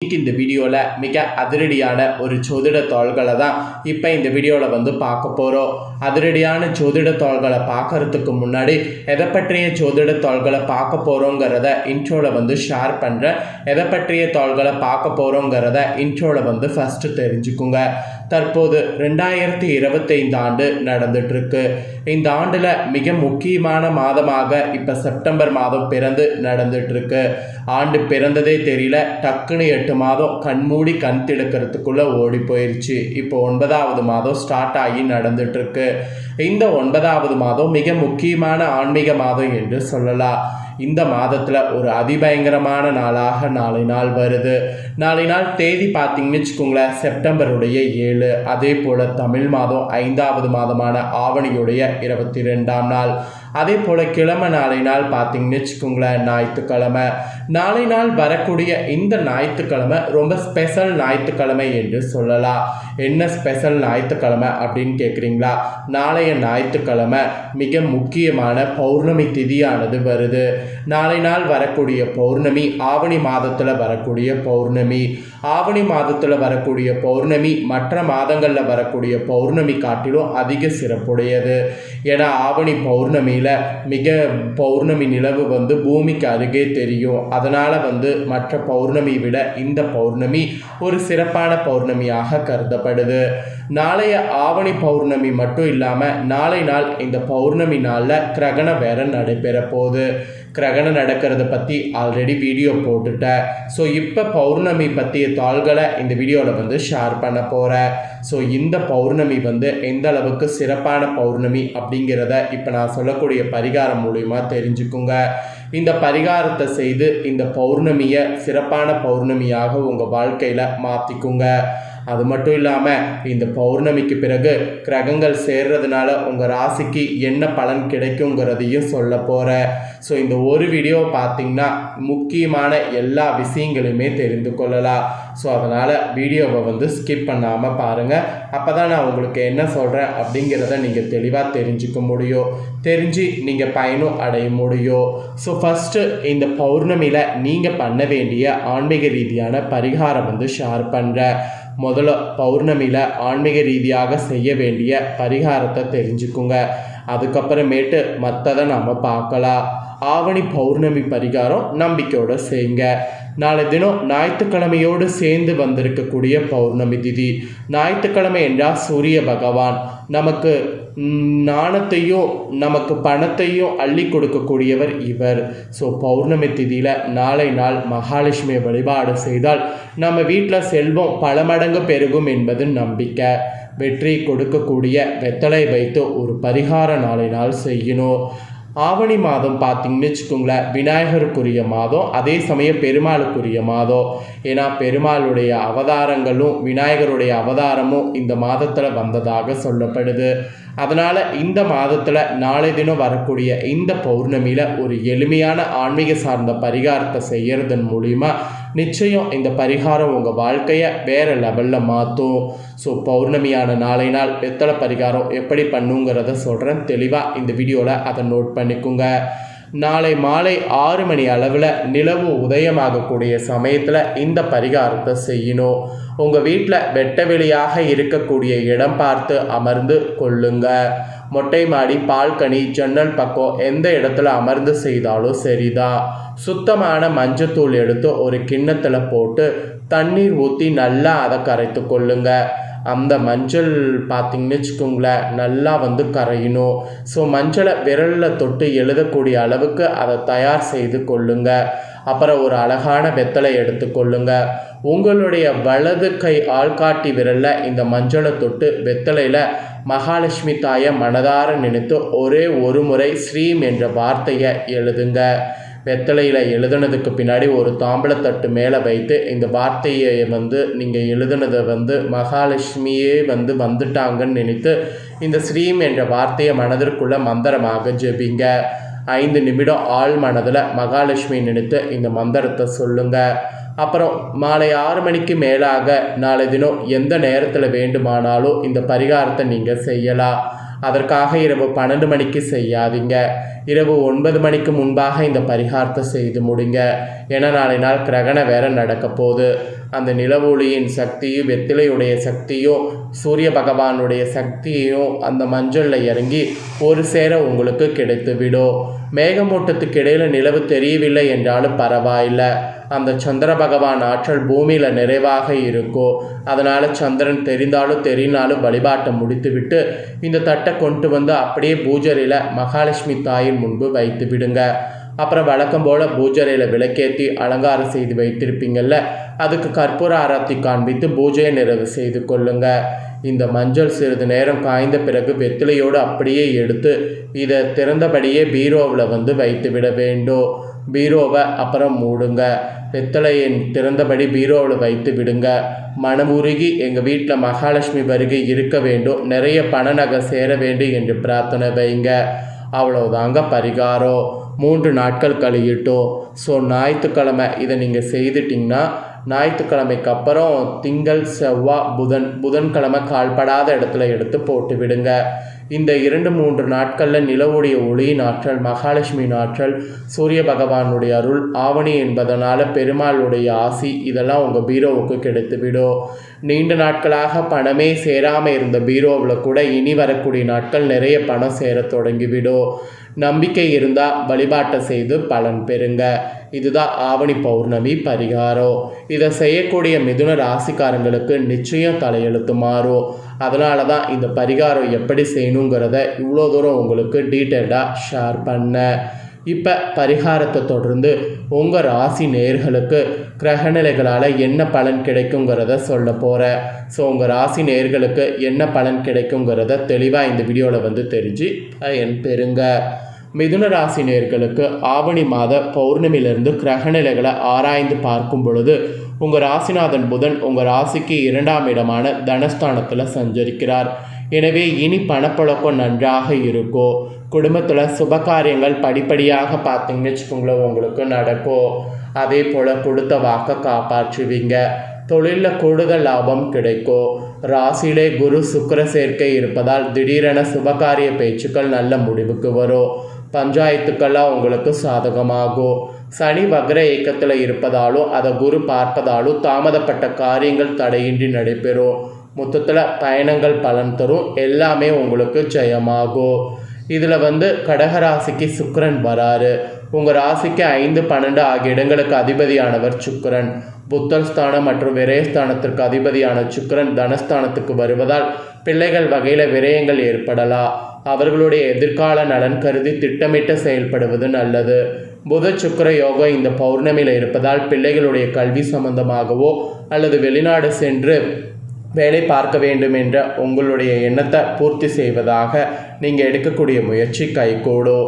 இன்னைக்கு இந்த வீடியோவில் மிக அதிரடியான ஒரு ஜோதிட தாள்களை தான் இப்போ இந்த வீடியோவில் வந்து பார்க்க போகிறோம் அதிரடியான ஜோதிட தாள்களை பார்க்கறதுக்கு முன்னாடி எதை பற்றிய ஜோதிட தாள்களை பார்க்க போகிறோங்கிறத இன்ட்ரோவில் வந்து ஷேர் பண்ணுறேன் எதை பற்றிய தாள்களை பார்க்க போகிறோங்கிறத இன்ட்ரோவில் வந்து ஃபஸ்ட்டு தெரிஞ்சுக்குங்க. தற்போது ரெண்டாயிரத்தி இருபத்தைந்து ஆண்டு நடந்துட்டுருக்கு. இந்த ஆண்டில் மிக முக்கியமான மாதமாக இப்போ செப்டம்பர் மாதம் பிறந்து நடந்துட்டுருக்கு. ஆண்டு பிறந்ததே தெரியல. டக்குன்னு எட்டு மாதம் கண்மூடி கண் திறக்கிறதுக்குள்ளே ஓடி போயிடுச்சு இப்போ ஒன்பதாவது மாதம் ஸ்டார்ட் ஆகி நடந்துட்டுருக்கு. இந்த ஒன்பதாவது மாதம் மிக முக்கியமான ஆன்மீக மாதம் என்று சொல்லலாம் இந்த மாதத்தில் ஒரு அதிபயங்கரமான நாளாக நாளை நாள் வருது. நாளை நாள் தேதி பார்த்தீங்கன்னு வச்சுக்கோங்களேன் செப்டம்பருடைய ஏழு. அதே போல் தமிழ் மாதம் ஐந்தாவது மாதமான ஆவணியுடைய இருபத்தி ரெண்டாம் நாள். அதே போல் கிழமை நாளை நாள் பார்த்தீங்கன்னு வச்சுக்கோங்களேன் ஞாயிற்றுக்கிழமை. நாளை நாள் வரக்கூடிய இந்த ஞாயிற்றுக்கிழமை ரொம்ப ஸ்பெஷல் ஞாயிற்றுக்கிழமை என்று சொல்லலாம். என்ன ஸ்பெஷல் ஞாயிற்றுக்கிழமை அப்படின்னு கேட்குறீங்களா நாளைய ஞாயிற்றுக்கிழமை மிக முக்கியமான பௌர்ணமி திதியானது வருது. நாளை நாள் வரக்கூடிய பௌர்ணமி ஆவணி மாதத்தில் வரக்கூடிய பௌர்ணமி. ஆவணி மாதத்தில் வரக்கூடிய பௌர்ணமி மற்ற மாதங்களில் வரக்கூடிய பௌர்ணமி காட்டிலும் அதிக சிறப்புடையது. ஏன்னா ஆவணி பௌர்ணமி நில மிக பௌர்ணமி நிலவு வந்து பூமிக்கு அருகே தெரியும். அதனால் வந்து மற்ற பௌர்ணமி விட இந்த பௌர்ணமி ஒரு சிறப்பான பௌர்ணமியாக கருதப்படுது. நாளைய ஆவணி பௌர்ணமி மட்டும் இல்லாமல் நாளை நாள் இந்த பௌர்ணமி நாளில் கிரகணம் வேற நடைபெற போகுது. கிரகணம் நடக்கிறத பற்றி ஆல்ரெடி வீடியோ போட்டுட்டேன். ஸோ இப்போ பௌர்ணமி பற்றிய தாள்களை இந்த வீடியோவில் வந்து ஷேர் பண்ண போகிறேன் ஸோ இந்த பௌர்ணமி வந்து எந்த அளவுக்கு சிறப்பான பௌர்ணமி அப்படிங்கிறத இப்போ நான் சொல்லக்கூடிய பரிகாரம் மூலிமா தெரிஞ்சுக்குங்க. இந்த பரிகாரத்தை செய்து இந்த பௌர்ணமியை சிறப்பான பௌர்ணமியாக உங்கள் வாழ்க்கையில் மாற்றிக்குங்க அது மட்டும் இல்லாமல் இந்த பௌர்ணமிக்கு பிறகு கிரகங்கள் சேர்றதுனால உங்கள் ராசிக்கு என்ன பலன் கிடைக்குங்கிறதையும் சொல்ல போகிறேன் ஸோ இந்த ஒரு வீடியோ பார்த்தீங்கன்னா முக்கியமான எல்லா விஷயங்களுமே தெரிந்து கொள்ளலாம். ஸோ அதனால் வீடியோவை வந்து ஸ்கிப் பண்ணாமல் பாருங்கள் அப்போ தான் நான் உங்களுக்கு என்ன சொல்கிறேன் அப்படிங்கிறத நீங்கள் தெளிவாக தெரிஞ்சுக்க முடியும். தெரிஞ்சு நீங்கள் பயனும் அடைய முடியும். ஸோ ஃபஸ்ட்டு இந்த பௌர்ணமியில் நீங்கள் பண்ண வேண்டிய ஆன்மீக ரீதியான பரிகாரம் வந்து ஷேர் பண்ணுறேன் முதல்ல பௌர்ணமியில் ஆன்மீக ரீதியாக செய்ய வேண்டிய பரிகாரத்தை தெரிஞ்சுக்குங்க. அதுக்கப்புறமேட்டு மற்றதை நம்ம பார்க்கலாம். ஆவணி பௌர்ணமி பரிகாரம் நம்பிக்கையோடு செய்யுங்க. நாளை தினம் ஞாயிற்றுக்கிழமையோடு சேர்ந்து வந்திருக்கக்கூடிய பௌர்ணமி திதி. ஞாயிற்றுக்கிழமை என்றால் சூரிய பகவான். நமக்கு நாணத்தையும் நமக்கு பணத்தையும் அள்ளி கொடுக்கக்கூடியவர் இவர். ஸோ பௌர்ணமி திதியில் நாளை நாள் மகாலட்சுமியை வழிபாடு செய்தால் நம்ம வீட்டில் செல்வம் பல மடங்கு பெருகும் என்பது நம்பிக்கை. வெற்றி கொடுக்கக்கூடிய வெத்தலை வைத்து ஒரு பரிகார நாளை நாள் செய்யணும். ஆவணி மாதம் பார்த்தீங்கன்னு வச்சுக்கோங்களேன் விநாயகருக்குரிய மாதம் அதே சமயம் பெருமாளுக்குரிய மாதம். ஏன்னா பெருமாளுடைய அவதாரங்களும் விநாயகருடைய அவதாரமும் இந்த மாதத்தில் வந்ததாக சொல்லப்படுது. அதனால் இந்த மாதத்தில் நாளை தினம் வரக்கூடிய இந்த பௌர்ணமியில் ஒரு எளிமையான ஆன்மீக சார்ந்த பரிகாரத்தை செய்கிறதன் மூலிமா நிச்சயம் இந்த பரிகாரம் உங்கள் வாழ்க்கையை வேறு லெவலில் மாற்றும் ஸோ பௌர்ணமியான நாளை நாள் வெத்தலை பரிகாரம் எப்படி பண்ணுங்கிறத சொல்கிறேன் தெளிவாக இந்த வீடியோவில் அதை நோட் பண்ணிக்கோங்க. நாளை மாலை ஆறு மணி அளவில் நிலவு உதயமாகக்கூடிய சமயத்தில் இந்த பரிகாரத்தை செய்யணும். உங்கள் வீட்டில் வெட்ட வெளியாக இருக்கக்கூடிய இடம் பார்த்து அமர்ந்து கொள்ளுங்கள் மொட்டை மாடி பால்கனி ஜன்னல் பக்கம் எந்த இடத்துல அமர்ந்து செய்தாலும் சரிதான் சுத்தமான மஞ்சத்தூள் எடுத்து ஒரு கிண்ணத்தில் போட்டு தண்ணீர் ஊற்றி நல்லா அதை கரைத்து கொள்ளுங்க. அந்த மஞ்சள் பார்த்திங்கன்னு வச்சுக்கோங்களேன் நல்லா வந்து கரையணும். ஸோ மஞ்சளை விரலில் தொட்டு எழுதக்கூடிய அளவுக்கு அதை தயார் செய்து கொள்ளுங்கள் அப்புறம் ஒரு அழகான வெத்தலை எடுத்துக்கொள்ளுங்க உங்களுடைய வலது கை ஆள்காட்டி விரலில் இந்த மஞ்சளை தொட்டு வெத்தலையில் மகாலட்சுமி தாயை மனதார நினைத்து ஒரே ஒரு முறை ஸ்ரீம் என்ற வார்த்தையை எழுதுங்க. வெத்தலையில் எழுதுனதுக்கு பின்னாடி ஒரு தாம்பளத்தட்டு மேலே வைத்து இந்த வார்த்தையை வந்து நீங்கள் எழுதுனதை வந்து மகாலட்சுமியே வந்து வந்துட்டாங்கன்னு நினைத்து இந்த ஸ்ரீம் என்ற வார்த்தையை மனதிற்குள்ளே மந்திரமாக ஜெபிங்க. ஐந்து நிமிடம் ஆள் மனதில் மகாலட்சுமி நினைத்து இந்த மந்திரத்தை சொல்லுங்கள் அப்புறம் மாலை ஆறு மணிக்கு மேலாக நாளை தினம் எந்த நேரத்தில் வேண்டுமானாலும் இந்த பரிகாரத்தை நீங்கள் செய்யலாம். அதற்காக இரவு பன்னெண்டு மணிக்கு செய்யாதீங்க. இரவு ஒன்பது மணிக்கு முன்பாக இந்த பரிகாரத்தை செய்து முடிங்க. ஏன்னா நாளை நாள் கிரகணம் வேற நடக்க போகுது. அந்த நிலவொளியின் சக்தியும் வெத்திலையுடைய சக்தியும் சூரிய பகவானுடைய சக்தியோ அந்த மஞ்சளில் இறங்கி ஒரு சேர உங்களுக்கு கிடைத்துவிடும். மேகமூட்டத்துக்கு இடையில் நிலவு தெரியவில்லை என்றாலும் பரவாயில்லை. அந்த சந்திர பகவான் ஆற்றல் பூமியில் நிறைவாக இருக்கும் அதனால் சந்திரன் தெரிந்தாலும் தெரியினாலும் வழிபாட்டை முடித்துவிட்டு இந்த தட்டை கொண்டு வந்து அப்படியே பூஜரையில் மகாலட்சுமி தாயின் முன்பு வைத்து விடுங்க அப்புறம் வழக்கம் போல் பூஜரையில் விளக்கேற்றி அலங்காரம் செய்து வைத்திருப்பீங்கள்ல அதுக்கு கற்பூர ஆராத்தி காண்பித்து பூஜையை நிறைவு செய்து கொள்ளுங்க. இந்த மஞ்சள் சிறிது நேரம் காய்ந்த பிறகு வெத்திலையோடு அப்படியே எடுத்து இதை திறந்தபடியே பீரோவில் வந்து வைத்து விட வேண்டும். பீரோவை அப்புறம் மூடுங்க. வெத்தலையை திறந்தபடி பீரோவில் வைத்து விடுங்க. மனமுருகி எங்கள் வீட்டில் மகாலட்சுமி வருகை இருக்க வேண்டும். நிறைய பண நகை சேர வேண்டும் என்று பிரார்த்தனை வைங்க. அவ்வளோதாங்க பரிகாரம் மூன்று நாட்கள் கழியட்டும் ஸோ ஞாயிற்றுக்கிழமை இதை நீங்கள் செய்துட்டிங்கன்னா ஞாயிற்றுக்கிழமைக்கு அப்புறம் திங்கள் செவ்வாய் புதன் புதன்கிழமை கால்படாத இடத்துல எடுத்து போட்டு விடுங்க. இந்த இரண்டு மூன்று நாட்களில் நிலவுடைய ஒளியின் ஆற்றல் மகாலட்சுமியின் ஆற்றல் சூரிய பகவானுடைய அருள் ஆவணி என்பதனால பெருமாளுடைய ஆசி இதெல்லாம் உங்கள் பீரோவுக்கு கிடைத்துவிடும் நீண்ட நாட்களாக பணமே சேராமல் இருந்த பீரோவில் கூட இனி வரக்கூடிய நாட்கள் நிறைய பணம் சேர தொடங்கிவிடும் நம்பிக்கை இருந்தால் வழிபாட்டை செய்து பலன் பெறுங்க. இதுதான் ஆவணி பௌர்ணமி பரிகாரம். இதை செய்யக்கூடிய மிதுன ராசிக்காரங்களுக்கு நிச்சயம் தலையெழுத்து மாறும். அதனால தான் இந்த பரிகாரம் எப்படி செய்யணுங்கிறத இவ்வளோ தூரம் உங்களுக்கு டீட்டெயில்டாக ஷேர் பண்ணேன் இப்போ பரிகாரத்தை தொடர்ந்து உங்கள் ராசி நேர்களுக்கு கிரகநிலைகளால் என்ன பலன் கிடைக்குங்கிறத சொல்ல போகிறேன் ஸோ உங்கள் ராசி நேர்களுக்கு என்ன பலன் கிடைக்குங்கிறத தெளிவாக இந்த வீடியோவில் வந்து தெரிஞ்சு பயன் பெறுங்க. மிதுன ராசி நேர்களுக்கு ஆவணி மாத பௌர்ணமியிலிருந்து கிரகநிலைகளை ஆராய்ந்து பார்க்கும் பொழுது உங்கள் ராசிநாதன் புதன் உங்கள் ராசிக்கு இரண்டாம் இடமான தனஸ்தானத்தில் சஞ்சரிக்கிறார். எனவே இனி பணப்புழக்கம் நன்றாக இருக்கும் குடும்பத்தில் சுபகாரியங்கள் படிப்படியாக பார்த்தீங்கன்னு வச்சுக்கோங்களேன் உங்களுக்கு நடக்கும் அதே போல் கொடுத்த வாக்கை காப்பாற்றுவீங்க. தொழிலில் கூடுதல் லாபம் கிடைக்கும் ராசியிலே குரு சுக்கிர சேர்க்கை இருப்பதால் திடீரென சுபகாரிய பேச்சுக்கள் நல்ல முடிவுக்கு வரும். பஞ்சாயத்துக்கெல்லாம் உங்களுக்கு சாதகமாகும் சனி வக்ர இயக்கத்தில் இருப்பதாலும் அதை குரு பார்ப்பதாலும் தாமதப்பட்ட காரியங்கள் தடையின்றி நடைபெறும். மொத்தத்தில் பயணங்கள் பலன் தரும். எல்லாமே உங்களுக்கு ஜெயமாகும். இதில் வந்து கடகராசிக்கு சுக்கரன் வராரு. உங்கள் ராசிக்கு ஐந்து பன்னெண்டு ஆகிய இடங்களுக்கு அதிபதியானவர் சுக்கரன். புத்தர் ஸ்தானம் மற்றும் விரயஸ்தானத்திற்கு அதிபதியான சுக்கரன் தனஸ்தானத்துக்கு வருவதால் பிள்ளைகள் வகையில் விரயங்கள் ஏற்படலாம் அவர்களுடைய எதிர்கால நலன் கருதி திட்டமிட்டு செயல்படுவது நல்லது. புத சுக்கர யோகம் இந்த பௌர்ணமியில் இருப்பதால் பிள்ளைகளுடைய கல்வி சம்பந்தமாகவோ அல்லது வெளிநாடு சென்று வேலை பார்க்க வேண்டும் என்ற உங்களுடைய எண்ணத்தை பூர்த்தி செய்வதாக நீங்கள் எடுக்கக்கூடிய முயற்சி கைகூடோ.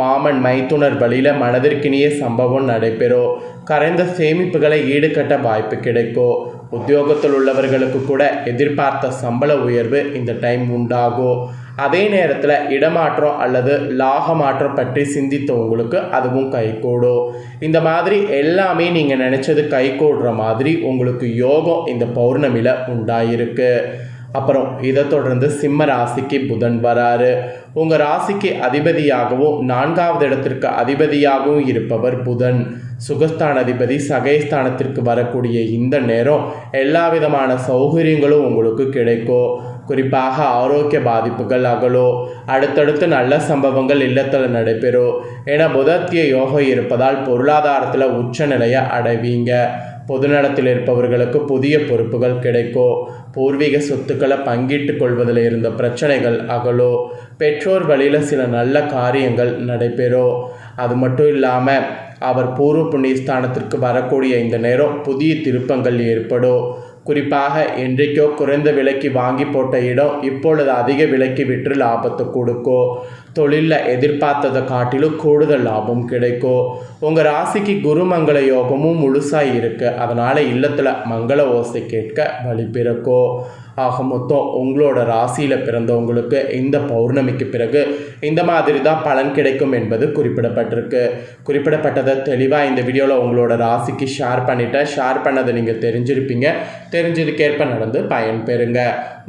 மாமன் மைத்துனர் வழியில் மனதிற்கினிய சம்பவம் நடைபெறும் கரைந்த சேமிப்புகளை ஈடுகட்ட வாய்ப்பு கிடைக்கும் உத்தியோகத்தில் உள்ளவர்களுக்கு கூட எதிர்பார்த்த சம்பள உயர்வு இந்த டைம் உண்டாகும் அதே நேரத்தில் இடமாற்றம் அல்லது லாக மாற்றம் பற்றி சிந்தித்த உங்களுக்கு அதுவும் கைகூடும் இந்த மாதிரி எல்லாமே நீங்கள் நினச்சது கைகூடுற மாதிரி உங்களுக்கு யோகம் இந்த பௌர்ணமியில் உண்டாயிருக்கு. அப்புறம் இதை தொடர்ந்து சிம்ம ராசிக்கு புதன் வராரு. உங்கள் ராசிக்கு அதிபதியாகவும் நான்காவது இடத்திற்கு அதிபதியாகவும் இருப்பவர் புதன். சுகஸ்தான அதிபதி சகைஸ்தானத்திற்கு வரக்கூடிய இந்த நேரம் எல்லா விதமான சௌகரியங்களும் உங்களுக்கு கிடைக்கும். குறிப்பாக ஆரோக்கிய பாதிப்புகள் அகலோ அடுத்தடுத்து நல்ல சம்பவங்கள் இல்லத்தில் நடைபெறும். என புதத்திய யோகம் இருப்பதால் பொருளாதாரத்தில் உச்ச நிலையை அடைவீங்க. பொதுநலத்தில் இருப்பவர்களுக்கு புதிய பொறுப்புகள் கிடைக்கும் பூர்வீக சொத்துக்களை பங்கிட்டு கொள்வதில் இருந்த பிரச்சனைகள் அகலோ? பெற்றோர் வழியில் சில நல்ல காரியங்கள் நடைபெறும் அது மட்டும் இல்லாமல் அவர் பூர்வ புண்ணியஸ்தானத்திற்கு வரக்கூடிய இந்த நேரம் புதிய திருப்பங்கள் ஏற்படும் குறிப்பாக என்றைக்கோ குறைந்த விலைக்கு வாங்கி போட்ட இடம் இப்பொழுது அதிக விலைக்கு விற்று லாபத்தை கொடுக்கும் தொழிலில் எதிர்பார்த்ததை காட்டிலும் கூடுதல் லாபம் கிடைக்கும் உங்கள் ராசிக்கு குருமங்கள யோகமும் முழுசாக இருக்குது அதனால் இல்லத்தில் மங்கள ஓசை கேட்க வழி பிறக்கும் ஆக மொத்தம் உங்களோட ராசியில் பிறந்தவங்களுக்கு இந்த பௌர்ணமிக்கு பிறகு இந்த மாதிரி தான் பலன் கிடைக்கும் என்பது குறிப்பிடப்பட்டிருக்கு. குறிப்பிடப்பட்டதை தெளிவாக இந்த வீடியோவில் உங்களோட ராசிக்கு ஷேர் பண்ணிட்டேன். ஷேர் பண்ணதை நீங்கள் தெரிஞ்சிருப்பீங்க. தெரிஞ்சதுக்கேற்ப நடந்து பயன் பெறுங்க.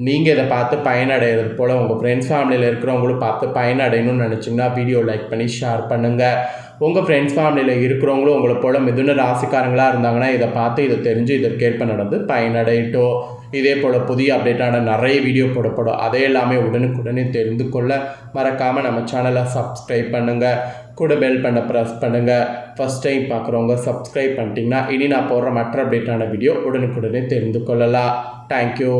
நீங்கள் இதை பார்த்து பயனடைகிறது போல் உங்கள் ஃப்ரெண்ட்ஸ் ஃபேமிலியில் இருக்கிறவங்களும் பார்த்து பயனடையணும்னு நினச்சிங்கன்னா வீடியோ லைக் பண்ணி ஷேர் பண்ணுங்கள் உங்கள் ஃப்ரெண்ட்ஸ் ஃபேமிலியில் இருக்கிறவங்களும் உங்களை போல் மிதுன ராசிக்காரங்களாக இருந்தாங்கன்னா இதை பார்த்து இதை தெரிஞ்சு இதற்கேற்ப நடந்து பயனடையட்டும். இதே போல் புதிய அப்டேட்டான நிறைய வீடியோ போடப்படும். அதை எல்லாமே உடனுக்குடனே தெரிந்து கொள்ள மறக்காமல் நம்ம சேனலை சப்ஸ்கிரைப் பண்ணுங்கள் கூட பெல் பண்ண ப்ரெஸ் பண்ணுங்கள் ஃபஸ்ட் டைம் பார்க்குறவங்க சப்ஸ்கிரைப் பண்ணிட்டீங்கன்னா இனி நான் போடுற மற்ற அப்டேட்டான வீடியோ உடனுக்குடனே தெரிந்து கொள்ளலாம். தேங்க்யூ